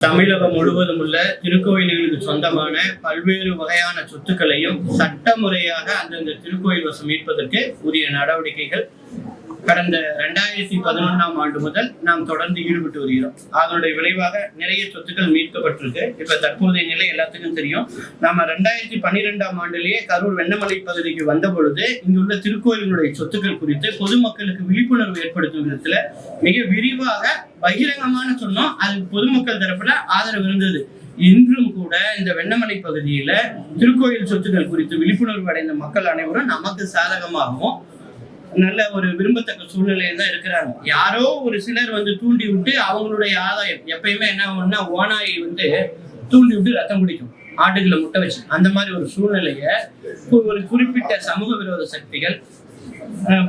தமிழகம் முழுவதும் உள்ள திருக்கோயில்களுக்கு சொந்தமான பல்வேறு வகையான சொத்துக்களையும் சட்ட முறையாக அந்தந்த திருக்கோயில் வசம் மீட்பதற்கு உரிய நடவடிக்கைகள் கடந்த ரெண்டாயிரத்தி பதினொன்றாம் ஆண்டு முதல் நாம் தொடர்ந்து ஈடுபட்டு வருகிறோம். அதனுடைய விளைவாக நிறைய சொத்துக்கள் மீட்கப்பட்டிருக்கு. இப்ப தற்போதைய நிலை எல்லாத்துக்கும் தெரியும். நாம ரெண்டாயிரத்தி பன்னிரெண்டாம் ஆண்டிலேயே கரூர் வெண்ணமலை பகுதிக்கு வந்த பொழுது இங்குள்ள திருக்கோயில்களுடைய சொத்துக்கள் குறித்து பொதுமக்களுக்கு விழிப்புணர்வு ஏற்படுத்தும் விதத்துல மிக விரிவாக பகிரங்கமான சொன்னோம். அது பொதுமக்கள் தரப்புல ஆதரவு இருந்தது. இன்றும் கூட இந்த வெண்ணமலை பகுதியில திருக்கோயில் சொத்துக்கள் குறித்து விழிப்புணர்வு அடைந்த மக்கள் அனைவரும் நமக்கு சாதகமாகவும் நல்ல ஒரு விரும்பத்தக்க சூழ்நிலையில தான் இருக்கிறாங்க. யாரோ ஒரு சிலர் வந்து தூண்டி விட்டு அவங்களுடைய ஆதாயம் எப்பயுமே என்ன ஆகும்னா ஓனாயி வந்து தூண்டி விட்டு ரத்தம் குடிக்கும் ஆட்டுகளை முட்டை வச்சு. அந்த மாதிரி ஒரு சூழ்நிலைய ஒரு குறிப்பிட்ட சமூக விரோத சக்திகள்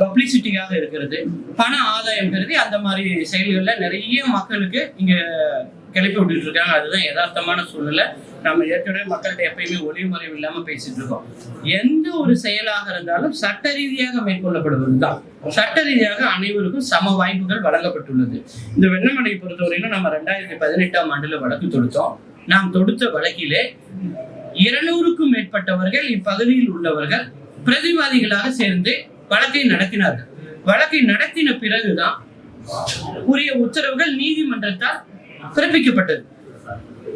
பப்ளிசிட்டியாக இருக்கிறது. பண ஆதாயம் கருதி அந்த மாதிரி செயல்களில் நிறைய மக்களுக்கு இங்க கிளப்பி விட்டுட்டு இருக்காங்க. அதுதான் யதார்த்தமான சூழ்நிலை. நம்ம ஏற்கனவே மக்கள்கிட்ட எப்பயுமே ஒளிமுறைவு இல்லாம பேசிட்டு இருக்கோம். எந்த ஒரு செயலாக இருந்தாலும் சட்ட ரீதியாக மேற்கொள்ளப்படுவது தான். சட்ட ரீதியாக அனைவருக்கும் சம வாய்ப்புகள் வழங்கப்பட்டுள்ளது. இந்த வெண்ணமலை பொறுத்தவரையிலும் நம்ம ரெண்டாயிரத்தி பதினெட்டாம் ஆண்டுல வழக்கு தொடுத்தோம். நாம் தொடுத்த வழக்கிலே இருநூறுக்கும் மேற்பட்டவர்கள் இப்பகுதியில் உள்ளவர்கள் பிரதிவாதிகளாக சேர்ந்து வழக்கை நடத்தினார்கள். வழக்கை நடத்தின பிறகுதான் உரிய உத்தரவுகள் நீதிமன்றத்தால் பிறப்பிக்கப்பட்டது.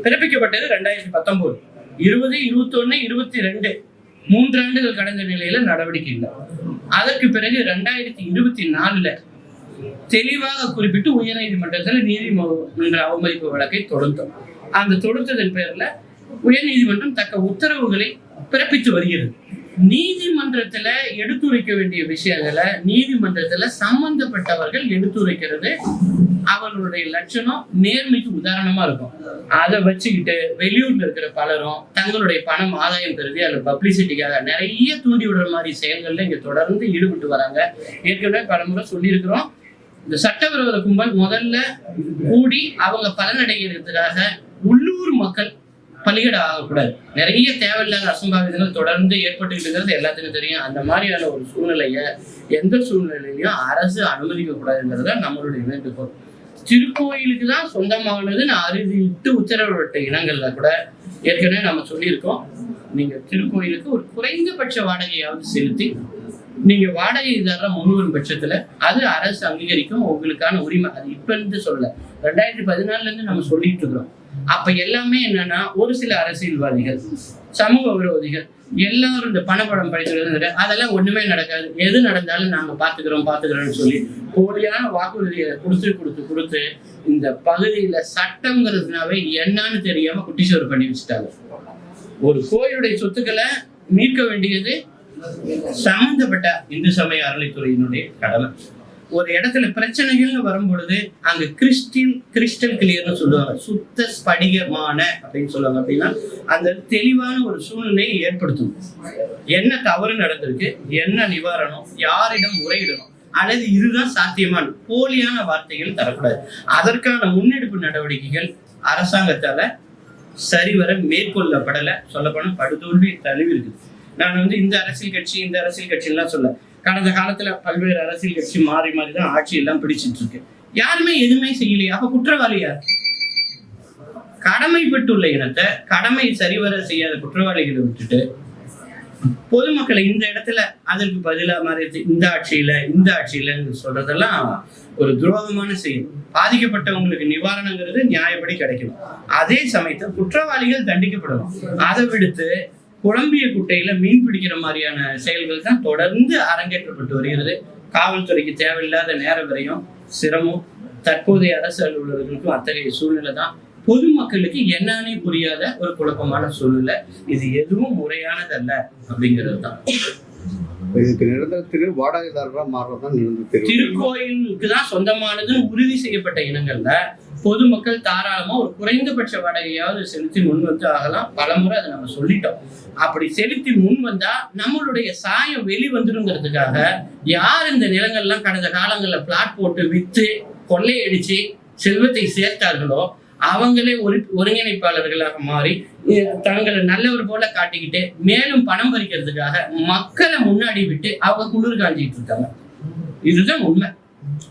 பிறப்பிக்கப்பட்டது ரெண்டாயிரத்தி பத்தொன்பது இருபது இருபத்தி ஒண்ணு இருபத்தி ரெண்டு மூன்று ஆண்டுகள் கடந்த நிலையில நடவடிக்கை இல்லை. அதற்கு பிறகு ரெண்டாயிரத்தி இருபத்தி நாலுல தெளிவாக குறிப்பிட்டு உயர்நீதிமன்றத்தில் நீதிமன்ற அவமதிப்பு வழக்கை தொடுத்தோம். அந்த தொடுத்ததன் பேர்ல உயர்நீதிமன்றம் தக்க உத்தரவுகளை பிறப்பித்து வருகிறது. நீதிமன்றத்துல எடுத்துரைக்க வேண்டிய விஷயங்களை நீதிமன்றத்துல சம்பந்தப்பட்டவர்கள் எடுத்துரைக்கிறது அவர்களுடைய லட்சணம் நேர்மைக்கு உதாரணமா இருக்கும். அதை வச்சுக்கிட்டு வெளியூர்ல இருக்கிற பலரும் தங்களுடைய பணம் ஆதாயம் கருதி அந்த பப்ளிசிட்டிக்காக நிறைய தூண்டி விடுற மாதிரி செயல்கள்ல இங்க தொடர்ந்து ஈடுபட்டு வராங்க. ஏற்கனவே பலமுறை சொல்லியிருக்கிறோம். இந்த சட்டவிரோத கும்பல் முதல்ல கூடி அவங்க பலனடைகிறதுக்காக உள்ளூர் மக்கள் பலிகட ஆகக்கூடாது. நிறைய தேவையில்லாத அசம்பாவிதங்கள் தொடர்ந்து ஏற்பட்டுக்கிட்டு இருக்கிறது எல்லாத்துக்கும் தெரியும். அந்த மாதிரியான ஒரு சூழ்நிலையை எந்த சூழ்நிலையிலையும் அரசு அனுமதிக்க கூடாதுங்கிறது நம்மளுடைய வேண்டுகோள். திருக்கோயிலுக்கு தான் சொந்தமானதுன்னு அறுதிட்டு உத்தரவிட்ட இனங்கள்ல கூட ஏற்கனவே நம்ம சொல்லியிருக்கோம். நீங்க திருக்கோயிலுக்கு ஒரு குறைந்தபட்ச வாடகையாவது செலுத்தி நீங்க வாடகைதாரர் முன்வரும் பட்சத்துல அது அரசு அங்கீகரிக்கும் உங்களுக்கான உரிமை. அது இப்ப இருந்து சொல்ல. ரெண்டாயிரத்தி பதினாலுல இருந்து நம்ம சொல்லிட்டு இருக்கிறோம். அப்ப எல்லாமே என்னன்னா ஒரு சில அரசியல்வாதிகள் சமூக விரோதிகள் எல்லாரும் இந்த பணப்படம் படிக்கிறது அதெல்லாம் ஒண்ணுமே நடக்காது. எது நடந்தாலும் நாங்க பாத்துக்கிறோம் பாத்துக்கிறோம்னு சொல்லி போலியான வாக்குறுதியை கொடுத்து கொடுத்து கொடுத்து இந்த பகுதியில சட்டங்கிறதுனாவே என்னன்னு தெரியாம குட்டிச்சோறு பண்ணி வச்சுட்டாங்க. ஒரு கோயிலுடைய சொத்துக்களை மீட்க வேண்டியது சம்பந்தப்பட்ட இந்து சமய அறநிலைத்துறையினுடைய கடமை. ஒரு இடத்துல பிரச்சனைகள்னு வரும் பொழுது அங்க கிறிஸ்டின் கிறிஸ்டல் கிளியர்னு சொல்லுவாங்க. சுத்த ஸ்படிகமான அப்படின்னு சொல்லுவாங்க. அப்படின்னா அந்த தெளிவான ஒரு சூழ்நிலையை ஏற்படுத்தும். என்ன தவறு நடந்திருக்கு? என்ன நிவாரணம்? யாரிடம் உரையிடணும் அல்லது இதுதான் சாத்தியமான போலியான வார்த்தைகள் தரக்கூடாது. அதற்கான முன்னெடுப்பு நடவடிக்கைகள் அரசாங்கத்தால சரிவர மேற்கொள்ளப்படலை. சொல்லப்போனால் படுதோல்வி தழுவி இருக்குது. நான் வந்து இந்த அரசியல் கட்சி இந்த அரசியல் கட்சியெல்லாம் சொல்ல. கடந்த காலத்துல பல்வேறு அரசியல் கட்சி மாறி மாறி தான் ஆட்சி எல்லாம் பிடிச்சிட்டு இருக்கு யாருமே எதுவுமே செய்யலையா. அப்ப குற்றவாளி யார்? பெற்றுள்ள இனத்தை கடமை சரிவர செய்யாத குற்றவாளிகளை விட்டுட்டு பொதுமக்களை இந்த இடத்துல அதற்கு பதிலா மாதிரி இந்த ஆட்சியில இந்த ஆட்சியிலன்னு சொல்றதெல்லாம் ஒரு துரோகமான செயல். பாதிக்கப்பட்டவங்களுக்கு நிவாரணங்கிறது நியாயப்படி கிடைக்கும் அதே சமயத்தில் குற்றவாளிகள் தண்டிக்கப்படணும். அதை விடுத்து குழம்பிய குட்டையில மீன் பிடிக்கிற மாதிரியான செயல்கள் தான் தொடர்ந்து அரங்கேற்றப்பட்டு வருகிறது. காவல்துறைக்கு தேவையில்லாத நேர விரையும் சிரமம் தற்போதைய அரசு அலுவலர்களுக்கும் அத்தகைய சூழ்நிலை தான். பொதுமக்களுக்கு என்னன்னே புரியாத ஒரு குழப்பமான சூழ்நிலை. இது எதுவும் முறையானதல்ல அப்படிங்கிறது தான். இதுக்கு நிரந்தர திரு வாடகைதாரராக மாறுறதுதான் நிரந்தர திருக்கோயிலுக்கு தான் சொந்தமானதுன்னு உறுதி செய்யப்பட்ட இனங்கள்ல பொதுமக்கள் தாராளமாக ஒரு குறைந்தபட்ச வாடகையாவது செலுத்தி முன் வந்து ஆகலாம். பலமுறை அதை நம்ம சொல்லிட்டோம். அப்படி செலுத்தி முன் வந்தால் நம்மளுடைய சாயம் வெளி வந்துருங்கிறதுக்காக யார் இந்த நிலங்கள்லாம் கடந்த காலங்களில் பிளாட் போட்டு விற்று கொள்ளையடிச்சு செல்வத்தை சேர்த்தார்களோ அவங்களே ஒரு ஒருங்கிணைப்பாளர்களாக மாறி தங்களை நல்லவர் போல காட்டிக்கிட்டு மேலும் பணம் பறிக்கிறதுக்காக மக்களை முன்னாடி விட்டு அவங்க குளிர் காஞ்சிட்டு இருக்காங்க. இதுதான் உண்மை.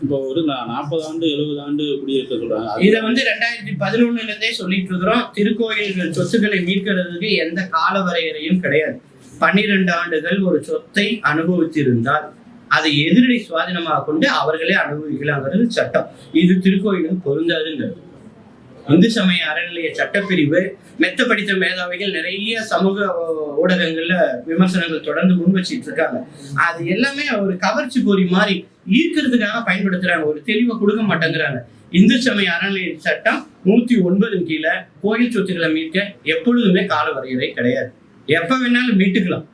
இப்போ ஒரு நாற்பது ஆண்டு எழுபது ஆண்டு குடியிருக்க சொல்றாங்க. இதை வந்து ரெண்டாயிரத்தி பதினொன்னுல இருந்தே சொல்லிட்டு இருக்கிறோம் திருக்கோயில்கள் சொத்துக்களை மீட்கிறதுக்கு எந்த கால வரையறையும் கிடையாது. பன்னிரெண்டு ஆண்டுகள் ஒரு சொத்தை அனுபவித்திருந்தால் அதை எதிரடி சுவாதீனமாக கொண்டு அவர்களே அனுபவிக்கலாங்கிறது சட்டம். இது திருக்கோயிலுக்கு பொருந்தாதுங்கிறது. இந்து சமய அறநிலைய சட்டப்பிரிவு மெத்த படித்த மேதாவிகள் நிறைய சமூக ஊடகங்கள்ல விமர்சனங்கள் தொடர்ந்து முன் வச்சிட்டு இருக்காங்க அது எல்லாமே ஒரு கவர்ச்சி பொறி மாதிரி ஈர்க்கிறதுக்காக பயன்படுத்துறாங்க. ஒரு தெளிவை கொடுக்க மாட்டேங்கிறாங்க. இந்து சமய அறநிலைய சட்டம் நூத்தி ஒன்பதின் கீழே கோயில் சொத்துக்களை மீட்க எப்பொழுதுமே கால வரையறை கிடையாது. எப்ப வேணாலும் மீட்டுக்கலாம்.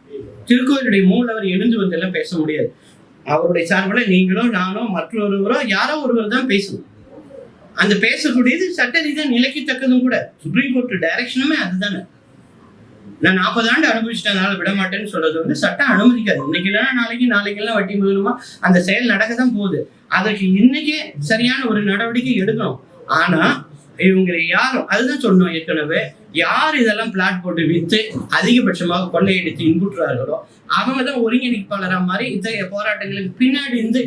திருக்கோயிலுடைய மூலவர் எழுந்து வந்தெல்லாம் பேச முடியாது. அவருடைய சார்பில் நீங்களோ நானோ மற்றொருவரோ யாரோ ஒருவர் தான் பேசுவோம் அந்த பேசக்கூடியது சட்ட ரீதியாக நிலைக்கத்தக்கதும் கூட. சுப்ரீம் கோர்ட் டைரக்ஷனுமே அதுதானே. நான் நாற்பது ஆண்டு அனுபவிச்சிட்டனால விட மாட்டேன்னு சொல்றது வந்து சட்டம் அனுமதிக்காது. இன்னைக்கு இல்லைன்னா நாளைக்கு நாளைக்கு எல்லாம் வட்டி முதலுமா அந்த செயல் நடக்க தான் போகுது. அதற்கு இன்னைக்கே சரியான ஒரு நடவடிக்கை எடுக்கணும். ஆனா இவங்க யாரும் அதுதான் சொன்னோம் ஏற்கனவே யார் இதெல்லாம் பிளாட் போட்டு வித்து அதிகபட்சமாக கொள்ளையடித்து இன்புற்றுறார்களோ அவங்க தான் ஒருங்கிணைப்பாளரா மாதிரி இத்தகைய போராட்டங்களுக்கு பின்னாடி இருந்து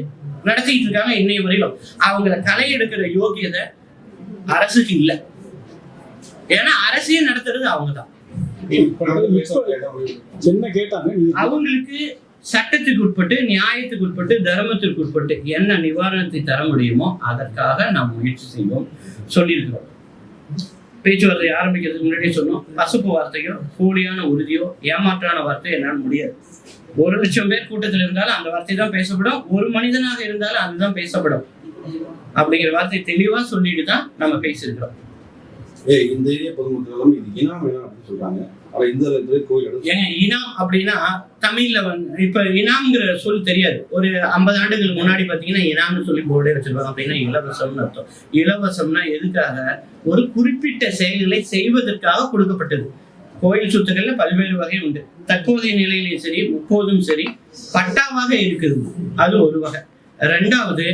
நடத்திட்டு இருக்காங்க இன்னைய வரையிலும். அவங்கள களை எடுக்கிற யோகியதை அரசுக்கு இல்லை. ஏன்னா அரசியல் நடத்துறது அவங்க தான் என்ன கேட்டாங்க அவங்களுக்கு சட்டத்துக்கு உட்பட்டு நியாயத்துக்கு உட்பட்டு தர்மத்திற்கு உட்பட்டு என்ன நிவாரணத்தை தர முடியுமோ அதற்காக நாம் முயற்சி செய்வோம் சொல்லியிருக்கிறோம். பேச்சுவார்த்தை ஆரம்பிக்கிறதுக்கு முன்னாடியே சொன்னோம். பசுப்பு வார்த்தையோ போலியான உறுதியோ ஏமாற்றான வார்த்தையோ என்னால் முடியாது. ஒரு லட்சம் பேர் கூட்டத்தில் இருந்தாலும் அந்த வார்த்தை தான் பேசப்படும். ஒரு மனிதனாக இருந்தாலும் அதுதான் பேசப்படும். அப்படிங்கிற வார்த்தை தெளிவா சொல்லிட்டு தான் நம்ம பேசியிருக்கிறோம். ஏய் இந்த ஏரியா பொதுமக்கள் எல்லாம் இது இனாம். சொல்றாங்க. ஆனா இந்த இடத்துல கோயில் ஏங்க இனம் அப்படின்னா தமிழ்ல வந்து இப்ப இனாம்ங்கிற சொல் தெரியாது. ஒரு ஐம்பது ஆண்டுகளுக்கு முன்னாடி பாத்தீங்கன்னா இனாம்னு சொல்லி போர்டே வச்சிருப்பாங்க அப்படின்னா இலவசம்னு அர்த்தம். இலவசம்னா எதுக்காக? ஒரு குறிப்பிட்ட செயல்களை செய்வதற்காக கொடுக்கப்பட்டது. கோயில் சொத்துக்கள்ல பல்வேறு வகை உண்டு. தற்போதைய நிலையிலையும் சரி முப்போதும் சரி பட்டாவாக இருக்குது. அது ஒரு வகை. ரெண்டாவது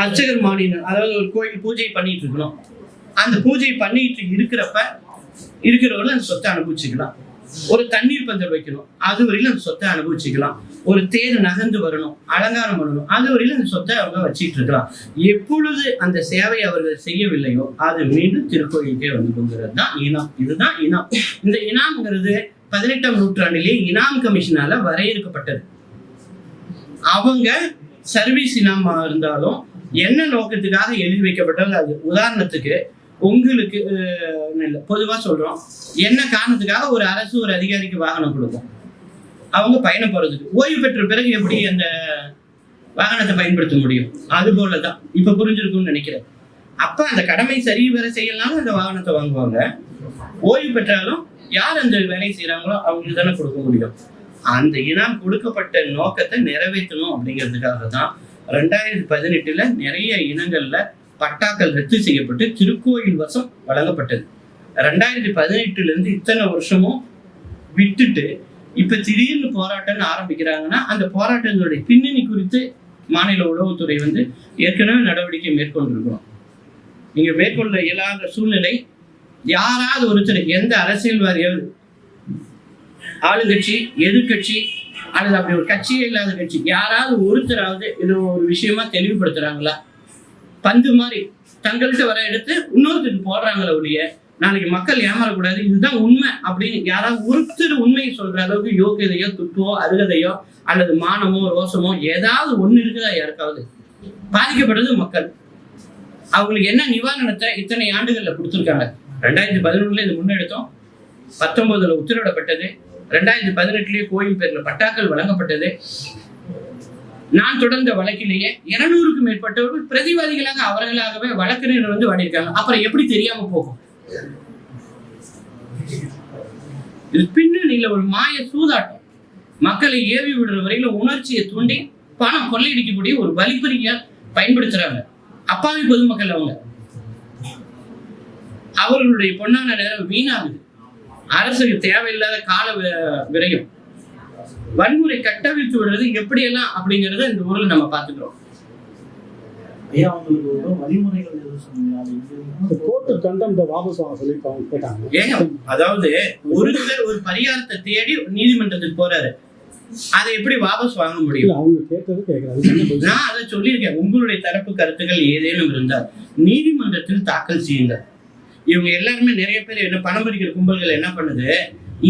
அர்ச்சகர் மாநிலம் அதாவது ஒரு கோயில் பூஜை பண்ணிட்டு இருக்கணும். அந்த பூஜை பண்ணிட்டு இருக்கிறப்ப இருக்கிறவர்கள் அந்த சொத்தை அனுபவிச்சுக்கலாம். ஒரு தண்ணீர் பந்தல் வைக்கணும். அது வரையிலும் அந்த சொத்தை அனுபவிச்சுக்கலாம். ஒரு தேர் நகர்ந்து வரணும். அலங்காரம் பண்ணணும். அது வரையிலும் அந்த சொத்தை அவங்க வச்சிட்டு இருக்கலாம். எப்பொழுது அந்த சேவை அவர்கள் செய்யவில்லையோ அது மீண்டும் திருக்கோயிலுக்கே வந்து கொண்டுறது தான் இனம். இதுதான் இனம். இந்த இனாம்ங்கிறது பதினெட்டாம் நூற்றாண்டிலேயே இனாம் கமிஷனால வரையறுக்கப்பட்டது. அவங்க சர்வீஸ் இனாமா இருந்தாலும் என்ன நோக்கத்துக்காக எழுதி வைக்கப்பட்டது அது உதாரணத்துக்கு உங்களுக்கு இல்லை. பொதுவாக சொல்கிறோம் என்ன காரணத்துக்காக ஒரு அரசு ஒரு அதிகாரிக்கு வாகனம் கொடுக்கும்? அவங்க பயணம் போகிறதுக்கு ஓய்வு பெற்ற பிறகு எப்படி அந்த வாகனத்தை பயன்படுத்த முடியும்? அது போலதான். இப்போ புரிஞ்சிருக்கும்னு நினைக்கிறேன். அப்போ அந்த கடமை சரி வர செய்யலாம் அந்த வாகனத்தை வாங்குவாங்க. ஓய்வு பெற்றாலும் யார் அந்த வேலையை செய்கிறாங்களோ அவங்களுக்கு தானே கொடுக்க முடியும். அந்த இனம் கொடுக்கப்பட்ட நோக்கத்தை நிறைவேற்றணும் அப்படிங்கிறதுக்காக தான் ரெண்டாயிரத்தி பதினெட்டில் நிறைய இனங்களில் பட்டாக்கள் ரத்து செய்யப்பட்டு திருக்கோயில் வசம் வழங்கப்பட்டது. ரெண்டாயிரத்தி பதினெட்டுல இருந்து இத்தனை வருஷமும் விட்டுட்டு இப்ப திடீர்னு போராட்டம்னு ஆரம்பிக்கிறாங்கன்னா அந்த போராட்டங்களுடைய பின்னணி குறித்து மாநில உளவுத்துறை வந்து ஏற்கனவே நடவடிக்கை மேற்கொண்டிருக்கிறோம். நீங்க மேற்கொள்ள இயலாத சூழ்நிலை யாராவது ஒருத்தர் எந்த அரசியல்வாதியாவது ஆளுங்கட்சி எதிர்க்கட்சி அல்லது அப்படி ஒரு கட்சியே இல்லாத கட்சி யாராவது ஒருத்தராவது இது ஒரு விஷயமா தெளிவுபடுத்துறாங்களா? பந்து மாதிரி தங்கள்கிட்ட வர எடுத்து இன்னொருத்தருக்கு போடுறாங்களே ஒழிய நாளைக்கு மக்கள் ஏமாறக்கூடாது இதுதான் உண்மை அப்படின்னு யாராவது ஒருத்தர் உண்மையை சொல்ற அளவுக்கு யோகியதையோ துட்டுவோ அருகதையோ அல்லது மானமோ ரோசமோ ஏதாவது ஒண்ணு இருக்குதா யாருக்காவது? பாதிக்கப்படுறது மக்கள். அவங்களுக்கு என்ன நிவாரணத்தை இத்தனை ஆண்டுகள்ல கொடுத்துருக்காங்க? ரெண்டாயிரத்தி பதினொன்றுல இது முன்னெடுத்தோம். பத்தொன்பதுல உத்தரவிடப்பட்டது. ரெண்டாயிரத்தி பதினெட்டுலயே கோயில் பேர்ல பட்டாக்கள் வழங்கப்பட்டது. நான் தொடர்ந்த வழக்கிலேயே இருநூறுக்கும் மேற்பட்டவர்கள் பிரதிவாதிகளாக அவர்களாகவே வழக்கறிஞர் வந்து வாடியிருக்காங்க. அப்புறம் எப்படி தெரியாம போகும்? இது பின்னணியில ஒரு மாய சூதாட்டம். மக்களை ஏவி விடுற வரையில உணர்ச்சியை தூண்டி பணம் கொள்ளையடிக்கக்கூடிய ஒரு வழிபறிய பயன்படுத்துறாங்க. அப்பாவி பொதுமக்கள் அவங்க. அவர்களுடைய பொன்னான நேரம் வீணாகுது. அரசுக்கு தேவையில்லாத கால வி- விரயம். வன்முறை கட்டவிழ்த்து விடுறது எப்படியெல்லாம் அப்படிங்கறத இந்த ஊர்ல நம்ம ஐயா அவங்களுக்கு ஒரு வழிமுறைகள் வாபஸ் சொல்லி கேட்டாங்க. ஏங்க அதாவது ஒருத்தர் ஒரு பரிகாரத்தை தேடி நீதிமன்றத்துக்கு போறாரு. அதை எப்படி வாபஸ் வாங்க முடியும்? அவங்க கேட்டது? நான் அதை சொல்லியிருக்கேன். உங்களுடைய தரப்பு கருத்துக்கள் ஏதேனும் இருந்தால் நீதிமன்றத்தில் தாக்கல் செய்யுங்கள். இவங்க எல்லாருமே நிறைய பேர் என்ன பணம் பறிக்கிற கும்பல்கள் என்ன பண்ணுது?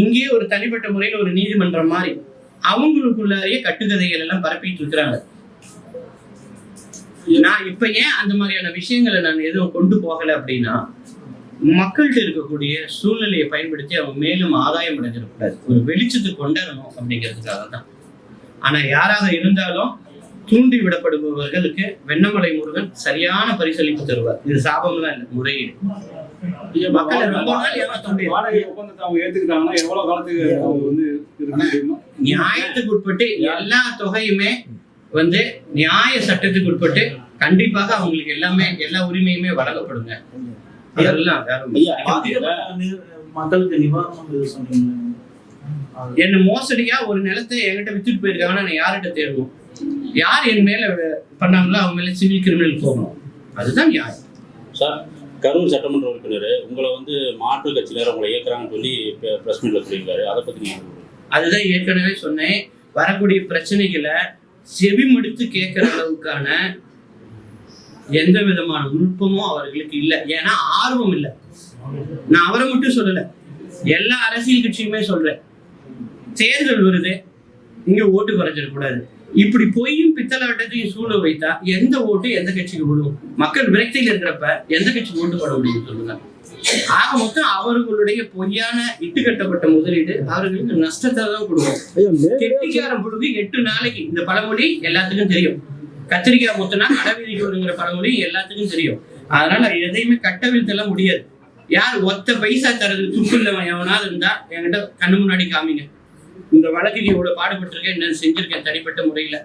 இங்கே ஒரு தனிப்பட்ட முறையில் ஒரு நீதிமன்றம் மாதிரி அவங்களுக்குள்ளாரையே கட்டுக்கதைகள் எல்லாம் பரப்பிட்டு இருக்கிறாங்க. நான் இப்ப ஏன் அந்த மாதிரியான விஷயங்களை நான் எதுவும் கொண்டு போகல அப்படின்னா மக்கள்கிட்ட இருக்கக்கூடிய சூழ்நிலையை பயன்படுத்தி அவங்க மேலும் ஆதாயம் அடைஞ்சிடக்கூடாது. ஒரு வெளிச்சத்துக்கு கொண்டாடணும் அப்படிங்கிறதுக்காக தான். ஆனா யாராக இருந்தாலும் தூண்டி விடப்படுபவர்களுக்கு வெண்ணமலை முருகன் சரியான பரிசளிப்பு தருவார். இது சாபம்லாம் இல்லை முறையீடு. மக்களை ரொம்ப நாள் ஏமாத்த முடியாது. வாடகை ஒப்பந்தத்தை அவங்க ஏத்துக்கிட்டாங்கன்னா எவ்வளவு காலத்துக்கு வந்து முடியுமா? நியாயத்துக்கு உட்பட்டு எல்லா தொகையுமே வந்து நியாய சட்டத்துக்கு உட்பட்டு கண்டிப்பாக அவங்களுக்கு எல்லாமே எல்லா உரிமையுமே வழங்கப்படுங்க. மக்களுக்கு நிவாரணம் சொன்னீங்க. என்ன மோசடியா ஒரு நிலத்தை என்கிட்ட வித்துட்டு போயிருக்காங்கன்னா நான் யார்கிட்ட தேடணும் யார் என் மேல பண்ணாங்களோ அவங்க மேல சிவில் கிரிமினல் போகணும். அதுதான் நியாயம். சார் கரூர் சட்டமன்ற உறுப்பினர் உங்களை வந்து மாற்று கட்சியினர் உங்களை இயக்குறாங்கன்னு சொல்லி பிரஸ் மீட்ல சொல்லியிருக்காரு. அதை பத்தி நீங்க அதுதான் ஏற்கனவே சொன்னேன். வரக்கூடிய பிரச்சனைகளை செவி செவிமடுத்து கேட்கிற அளவுக்கான எந்த விதமான நுட்பமும் அவர்களுக்கு இல்லை. ஏன்னா ஆர்வம் இல்லை. நான் அவரை மட்டும் சொல்லல. எல்லா அரசியல் கட்சியுமே சொல்றேன். தேர்தல் வருது. இங்க ஓட்டு குறைஞ்சிடக்கூடாது. இப்படி பொய்யும் பித்தலாட்டத்தையும் சூழ வைத்தா எந்த ஓட்டு எந்த கட்சிக்கு விடும் மக்கள் விரக்தியில் இருக்கிறப்ப எந்த கட்சிக்கு ஓட்டு போட முடியும் சொல்லுங்க. ஆக மொத்தம் அவர்களுடைய பொய்யான இட்டுக்கட்டப்பட்ட முதலீடு அவர்களுக்கு நஷ்டத்தை தான் கொடுக்கும். கெட்டிக்காரன் புழுகு எட்டு நாளைக்கு இந்த பழமொழி எல்லாத்துக்கும் தெரியும். கத்திரிக்காய் முத்துனா கடவீதிக்கு வருங்கிற பழமொழி எல்லாத்துக்கும் தெரியும். அதனால எதையுமே கட்டவிழ்த்தெல்லாம் முடியாது. யார் ஒத்த பைசா தரது துப்பு இல்லவன் எவனாவது இருந்தா என்கிட்ட கண்ணு முன்னாடி காமிங்க. இந்த வழக்குக்கு இவ்வளவு பாடுபட்டிருக்கேன் என்னன்னு செஞ்சிருக்கேன் தனிப்பட்ட முறையில.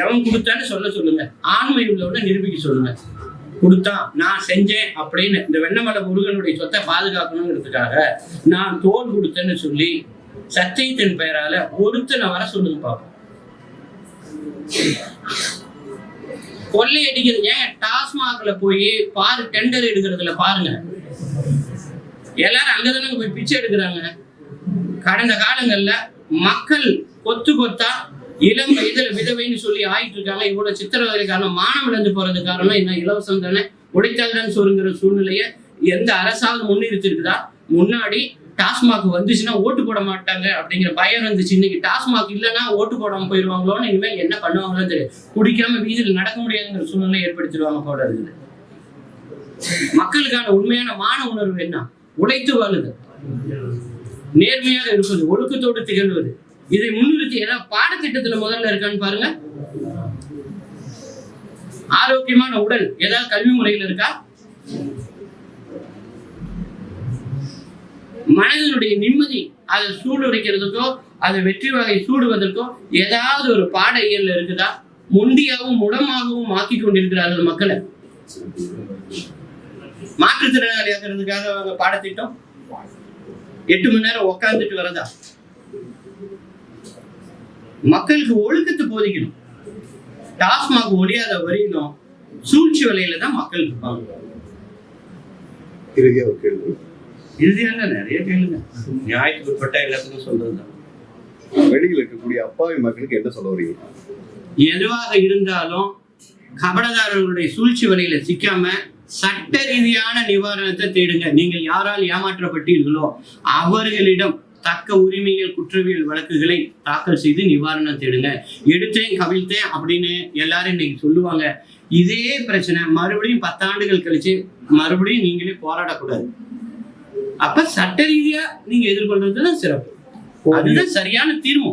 எவன் கொடுத்தான்னு சொல்ல சொல்லுங்க. ஆண்மை உள்ளவனை நிரூபிக்க சொல்லுங்க. கொடுத்தான் நான் செஞ்சேன் அப்படின்னு இந்த வெண்ணமலை முருகனுடைய சொத்தை பாதுகாக்கணுங்கிறதுக்காக நான் தோல் கொடுத்தேன்னு சொல்லி சத்தியத்தின் பெயரால ஒருத்தனை வர சொல்லுங்க பாப்போம். கொள்ளை அடிக்கிறது ஏன்? டாஸ்மாக்ல போய் பாரு டெண்டர் எடுக்கிறதுல பாருங்க. எல்லாரும் அங்கதானே போய் பிச்சை எடுக்கிறாங்க. கடந்த காலங்கள்ல மக்கள் கொத்து கொத்தா இளம் வயதுல விதவைன்னு சொல்லி ஆயிட்டு இருக்காங்க. இவ்வளவு சித்திரவதைக்கான காரணம் மானம் இழந்து போறது காரணம் என்ன? இலவசம் தானே? உடைத்தால்தான் சொல்லுங்கிற சூழ்நிலைய எந்த அரசாவது முன்னிறுத்திருக்குதா முன்னாடி டாஸ்மாக் வந்துச்சுன்னா ஓட்டு போட மாட்டாங்க அப்படிங்கிற பயம் இருந்துச்சு. இன்னைக்கு டாஸ்மாக் இல்லைன்னா ஓட்டு போடாம போயிடுவாங்களோன்னு இனிமேல் என்ன பண்ணுவாங்களோ தெரியும் குடிக்காம வீதியில் நடக்க முடியாதுங்கிற சூழ்நிலை ஏற்படுத்திடுவாங்க போல இருக்குது. மக்களுக்கான உண்மையான மான உணர்வு என்ன? உழைத்து வாழுது நேர்மையாக இருப்பது ஒழுக்கத்தோடு திகழ்வது. இதை முன்னிறுத்தி ஏதாவது பாடத்திட்டத்துல முதல்ல இருக்கான்னு பாருங்க. ஆரோக்கியமான உடல் ஏதாவது கல்வி முறையில் இருக்கா? மனதினுடைய நிம்மதி அதை சூடுரைக்கிறதுக்கோ அதை வெற்றி வகை சூடுவதற்கோ ஏதாவது ஒரு பாட இயல்ல இருக்குதா? முண்டியாகவும் உடமாகவும் ஆக்கி கொண்டிருக்கிறார்கள் மக்களை. மாற்றுத்திறனாளியாக்குறதுக்காக அவங்க பாடத்திட்டம்? எட்டு மணி நேரம் உக்காந்துட்டு வரதா மக்களுக்கு ஒழுக்கத்தை போதிக்கணும். டாஸ்மாக் ஒழியாத வரையிலும் சூழ்ச்சி வலையில தான் மக்கள் இருப்பாங்க. இறுதியா ஒரு கேள்வி. இறுதியாக நிறைய கேளுங்க. நியாயத்துக்கு உட்பட்ட எல்லாத்துக்கும் சொல்றதுதான் வெளியில் இருக்கக்கூடிய அப்பாவி மக்களுக்கு என்ன சொல்ல வரீங்க? எதுவாக இருந்தாலும் கபடதாரர்களுடைய சூழ்ச்சி வலையில சிக்காம சட்ட ரீதியான நிவாரணத்தை தேடுங்க. நீங்கள் யாரால் ஏமாற்றப்பட்டீர்களோ அவர்களிடம் தக்க உரிமைகள் குற்றவியல் வழக்குகளை தாக்கல் செய்து நிவாரணம் தேடுங்க. எடுத்தேன் கவிழ்த்தேன் அப்படின்னு எல்லாரும் இன்னைக்கு சொல்லுவாங்க. இதே பிரச்சனை மறுபடியும் பத்தாண்டுகள் கழிச்சு மறுபடியும் நீங்களே போராடக்கூடாது. அப்ப சட்ட ரீதியா நீங்க எதிர்கொள்றது தான் சிறப்பு அதுதான் சரியான தீர்வு.